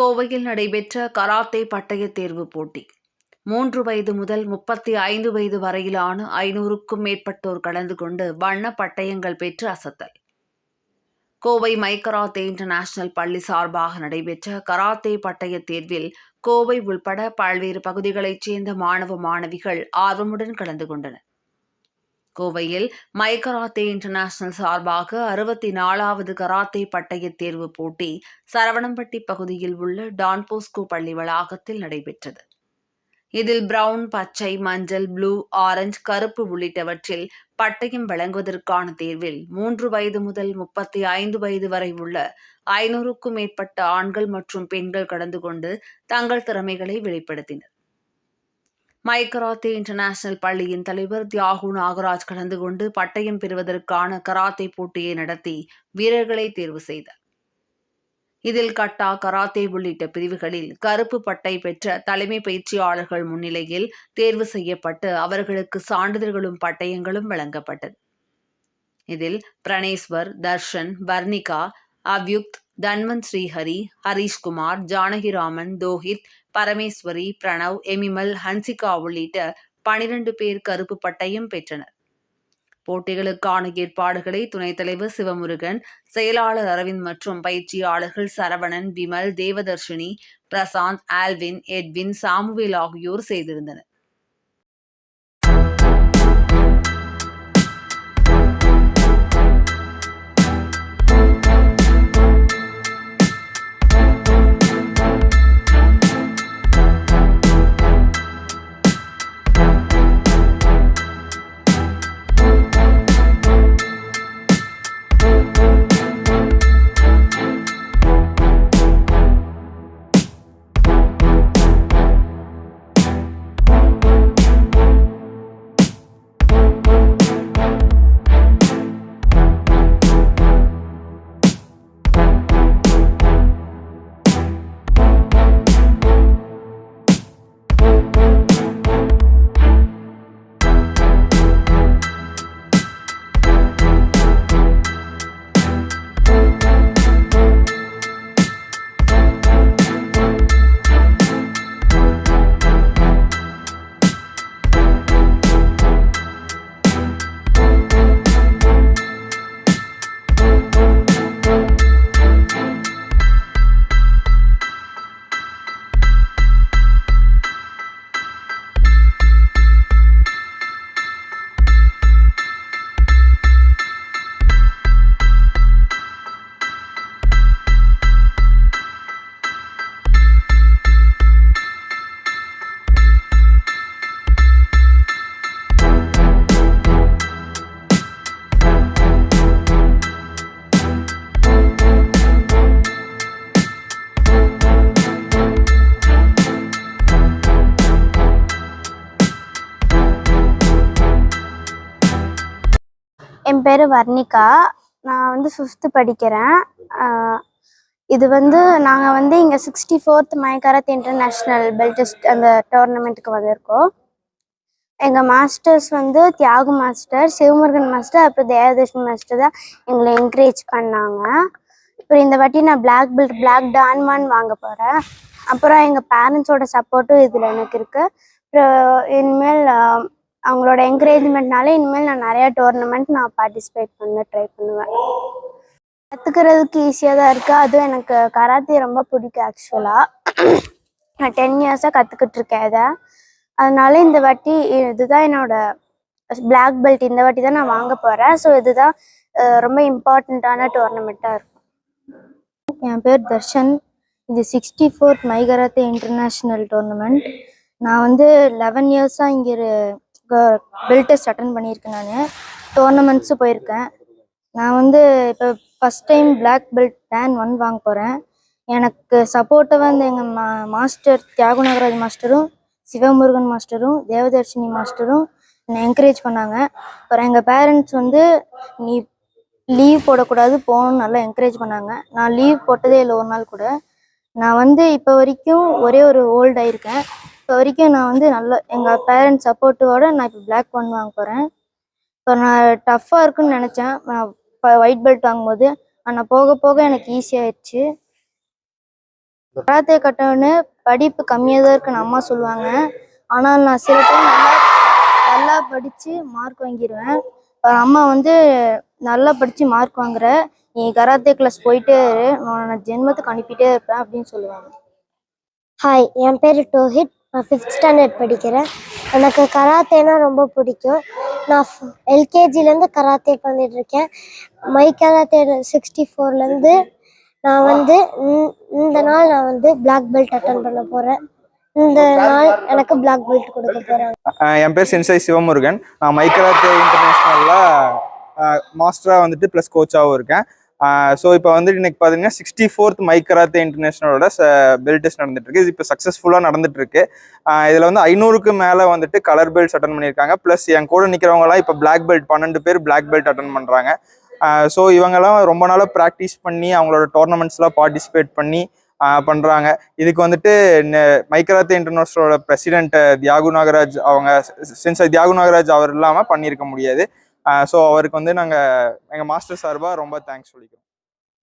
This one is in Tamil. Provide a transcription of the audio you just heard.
கோவையில் நடைபெற்ற கராத்தே பட்டய தேர்வு போட்டி. மூன்று வயது முதல் முப்பத்தி ஐந்து வயது வரையிலான ஐநூறுக்கும் மேற்பட்டோர் கலந்து கொண்டு வண்ண பட்டயங்கள் பெற்று அசத்தல். கோவை மைக்கராத்தே இன்டர்நேஷனல் பள்ளி சார்பாக நடைபெற்ற கராத்தே பட்டய தேர்வில் கோவை உள்பட பல்வேறு பகுதிகளைச் சேர்ந்த மாணவ மாணவிகள் ஆர்வமுடன் கலந்து கொண்டனர். கோவையில் மை கராத்தே இன்டர்நேஷனல் சார்பாக அறுபத்தி நாலாவது கராத்தே பட்டய தேர்வு போட்டி சரவணம்பட்டி பகுதியில் உள்ள டான்போஸ்கோ பள்ளி வளாகத்தில் நடைபெற்றது. இதில் பிரவுன் பச்சை மஞ்சள் ப்ளூ ஆரஞ்சு கருப்பு உள்ளிட்டவற்றில் பட்டயம் வழங்குவதற்கான தேர்வில் மூன்று வயது முதல் முப்பத்தி ஐந்து வயது வரை உள்ள ஐநூறுக்கும் மேற்பட்ட ஆண்கள் மற்றும் பெண்கள் கலந்து கொண்டு தங்கள் திறமைகளை வெளிப்படுத்தினர். மை இன்டர்நேஷனல் பள்ளியின் தலைவர் தியாகு நாகராஜ் கலந்து கொண்டு பட்டயம் பெறுவதற்கான கராத்தே போட்டியை நடத்தி வீரர்களை தேர்வு செய்தார். இதில் கட்டா கராத்தே உள்ளிட்ட பிரிவுகளில் கருப்பு பட்டை பெற்ற தலைமை பயிற்சியாளர்கள் முன்னிலையில் தேர்வு செய்யப்பட்டு அவர்களுக்கு சான்றிதழ்களும் பட்டயங்களும் வழங்கப்பட்டது. இதில் பிரணேஸ்வர் தர்ஷன் வர்ணிகா அவ்யுக்த் தன்வந்த் ஸ்ரீஹரி ஹரீஷ்குமார் ஜானகிராமன் தோஹித் பரமேஸ்வரி பிரணவ் எமிமல் ஹன்சிகா உள்ளிட்ட பனிரெண்டு பேர் கருப்பு பட்டயம் பெற்றனர். போட்டிகளுக்கான ஏற்பாடுகளை துணைத் தலைவர் சிவமுருகன் செயலாளர் அரவிந்த் மற்றும் பயிற்சியாளர்கள் Saravanan Vimal Devadarshini Prashanth Alvin Edwin Samuel ஆகியோர் செய்திருந்தனர். என் பேர் வர்ணிகா. நான் வந்து ஃபிஃப்த்து படிக்கிறேன். இது வந்து நாங்கள் வந்து இங்கே sixty fourth Mykarate international belt test அந்த டோர்னமெண்ட்டுக்கு வந்திருக்கோம். எங்கள் மாஸ்டர்ஸ் வந்து தியாகு மாஸ்டர் சிவமுருகன் மாஸ்டர் அப்புறம் தேவதர்ஷன் மாஸ்டர் தான் எங்களை என்கரேஜ் பண்ணாங்க. இப்போ இந்த வாட்டி நான் பிளாக் பெல்ட் பிளாக் டான்மான் வாங்க போகிறேன் அப்புறம் எங்கள் பேரண்ட்ஸோட சப்போர்ட்டும் இதில் எனக்கு இருக்குது அப்புறம் இனிமேல் அவங்களோட என்கரேஜ்மெண்ட்னால இனிமேல் நான் நிறைய டோர்னமெண்ட் நான் பார்ட்டிசிபேட் பண்ண ட்ரை பண்ணுவேன். கற்றுக்கிறதுக்கு ஈஸியாக தான் இருக்குது அதுவும் எனக்கு கராத்தே ரொம்ப பிடிக்கும் ஆக்சுவலாக நான் டென் இயர்ஸாக கற்றுக்கிட்டு இருக்கேன் இதை. அதனால இந்த வாட்டி இதுதான் என்னோட பிளாக் பெல்ட் இந்த வாட்டி தான் நான் வாங்க போகிறேன் ஸோ இதுதான் ரொம்ப இம்பார்ட்டண்ட்டான டோர்னமெண்ட்டாக இருக்கும். என் பேர் தர்ஷன். இது sixty fourth Mykarate international tournament நான் வந்து லெவன் இயர்ஸாக இங்கே பெல்ட் டெஸ்ட் அட்டன் பண்ணியிருக்கேன் நான். டோர்னமெண்ட்ஸும் போயிருக்கேன். நான் வந்து இப்போ first time black belt dan one வாங்க போகிறேன் எனக்கு சப்போர்ட்டாக வந்து எங்கள் மா மாஸ்டர் தியாகுநகராஜ் மாஸ்டரும் சிவமுருகன் மாஸ்டரும் தேவதர்ஷினி மாஸ்டரும் என்னை என்கரேஜ் பண்ணாங்க. அப்புறம் எங்கள் பேரண்ட்ஸ் வந்து நீ லீவ் போடக்கூடாது போகணும்னு நல்லா என்கரேஜ் பண்ணாங்க. நான் லீவ் போட்டதே இல்லை ஒரு நாள் கூட. நான் வந்து இப்போ வரைக்கும் ஒரே ஒரு ஓல்ட் ஆயிருக்கேன் இப்போ வரைக்கும் நான் வந்து நல்ல எங்கள் பேரண்ட்ஸ் சப்போர்ட்டோட நான் இப்போ பிளாக் ஒன் வாங்க போகிறேன் இப்போ நான் டஃப்பாக இருக்குன்னு நினச்சேன். நான் ஒயிட் பெல்ட் வாங்கும்போது ஆனால் போக போக எனக்கு ஈஸியாகிடுச்சு கராத்தே கட்டணும்னு படிப்பு கம்மியாக தான் இருக்குன்னு அம்மா சொல்லுவாங்க. ஆனால் நான் சில டைம் நல்லா நல்லா படித்து மார்க் வாங்கிடுவேன் அம்மா வந்து நல்லா படித்து மார்க் வாங்குற நீ கராத்தே கிளாஸ் போயிட்டே இரு. நான் ஜென்மத்துக்கு அனுப்பிட்டே இருப்பேன் அப்படின்னு சொல்லுவாங்க. ஹாய் என் பேர் டோஹித். நான் ஃபிஃப்த் ஸ்டாண்டர்ட் படிக்கிறேன். எனக்கு கராத்தேனா ரொம்ப பிடிக்கும். நான் எல்கேஜிலேருந்து கராத்தே பண்ணிட்டு இருக்கேன் மை கராத்தே சிக்ஸ்டி ஃபோர்லேருந்து நான் வந்து இந்த- நாள் நான் வந்து பிளாக் பெல்ட் அட்டன் பண்ண போகிறேன் இந்த நாள் எனக்கு பிளாக் பெல்ட் கொடுக்க போகிறாங்க என் பேர் சென்சை சிவமுருகன். நான் மைக்கராத்தே இன்டர்நேஷ்னலில் மாஸ்டராக வந்துட்டு ப்ளஸ் கோச்சாகவும் இருக்கேன். ஸோ இப்போ வந்துட்டு இன்னைக்கு பார்த்தீங்கன்னா சிக்ஸ்டி ஃபோர்த் மைக்கராத்தே இன்டர்நேஷனலோட பெல்ட் டெஸ்ட் நடந்துட்டு இருக்கு இது இப்போ சக்ஸஸ்ஃபுல்லாக நடந்துட்டு இருக்கு இதில் வந்து ஐநூறுக்கு மேலே வந்துட்டு கலர் பெல்ட்ஸ் அட்டன் பண்ணியிருக்காங்க. ப்ளஸ் என் கூட நிற்கிறவங்கலாம் இப்போ பிளாக் பெல்ட் பன்னெண்டு பேர் பிளாக் பெல்ட் அட்டன் பண்ணுறாங்க ஸோ இவங்கெல்லாம் ரொம்ப நாளாக ப்ராக்டிஸ் பண்ணி அவங்களோட டோர்னமெண்ட்ஸ்லாம் பார்ட்டிசிபேட் பண்ணி பண்ணுறாங்க இதுக்கு வந்துட்டு மைக்கராத்தே இன்டர்நேஷனலோட பிரசிடென்ட் தியாகு நாகராஜ் அவங்க சென்சர் தியாகு நாகராஜ் அவர் இல்லாமல் பண்ணியிருக்க முடியாது. ஸோ அவருக்கு வந்து நாங்கள் எங்கள் மாஸ்டர் சார்பாக ரொம்ப தேங்க்ஸ் சொல்லிக்கிறோம்.